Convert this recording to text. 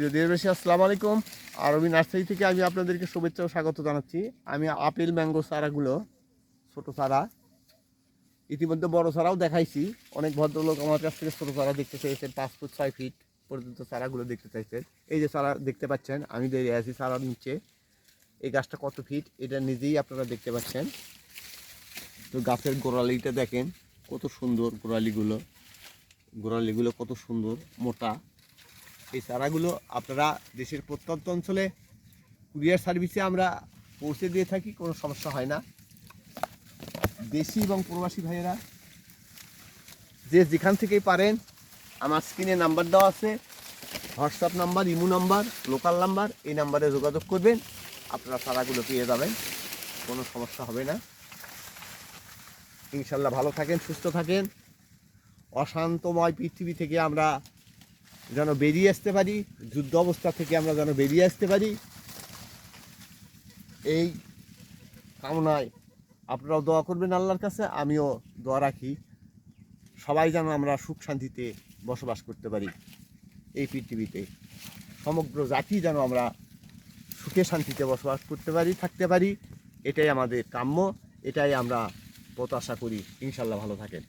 প্রিয় দেশবাসী, আসসালামু আলাইকুম। আরবি নার্সারি থেকে আমি আপনাদেরকে শুভেচ্ছা ও স্বাগত জানাচ্ছি। আমি আপেল, ম্যাঙ্গো চারাগুলো, ছোট চারা। ইতিমধ্যে বড় চারাও দেখাইছি। অনেক ভদ্রলোক আমার কাছ থেকে ছোটো চারা দেখতে চাইছেন, পাঁচ ফুট, ছয় ফিট পর্যন্ত চারাগুলো দেখতে চাইছেন। এই যে চারা দেখতে পাচ্ছেন, আমি দাঁড়িয়ে আছি চারার নিচে, এই গাছটা কত ফিট, এটা নিজেই আপনারা দেখতে পাচ্ছেন। তো গাছের গোড়ালিটা দেখেন, কত সুন্দর গোড়ালিগুলো। গোড়ালিগুলো কত সুন্দর, মোটা। এই চারাগুলো আপনারা দেশের প্রত্যন্ত অঞ্চলে কুরিয়ার সার্ভিসে আমরা পৌঁছে দিয়ে থাকি, কোনো সমস্যা হয় না। দেশি এবং প্রবাসী ভাইয়েরা, যে যেখান থেকেই পারেন, আমার স্ক্রিনে নাম্বার দেওয়া আছে, WhatsApp number, imo number, local number, এই নাম্বারে যোগাযোগ করবেন, আপনারা চারাগুলো পেয়ে যাবেন, কোনো সমস্যা হবে না। ইনশাল্লাহ ভালো থাকেন, সুস্থ থাকেন। অশান্তময় পৃথিবী থেকে আমরা যেন বেরিয়ে আসতে পারি, যুদ্ধ অবস্থা থেকে আমরা যেন বেরিয়ে আসতে পারি। এই কামনায় আপনারাও দোয়া করবেন আল্লাহর কাছে, আমিও দোয়া রাখি। সবাই যেন আমরা সুখ শান্তিতে বসবাস করতে পারি এই পৃথিবীতে। সমগ্র জাতি যেন আমরা সুখে শান্তিতে বসবাস করতে পারি, থাকতে পারি, এটাই আমাদের কাম্য, এটাই আমরা প্রত্যাশা করি। ইনশাল্লাহ ভালো থাকেন।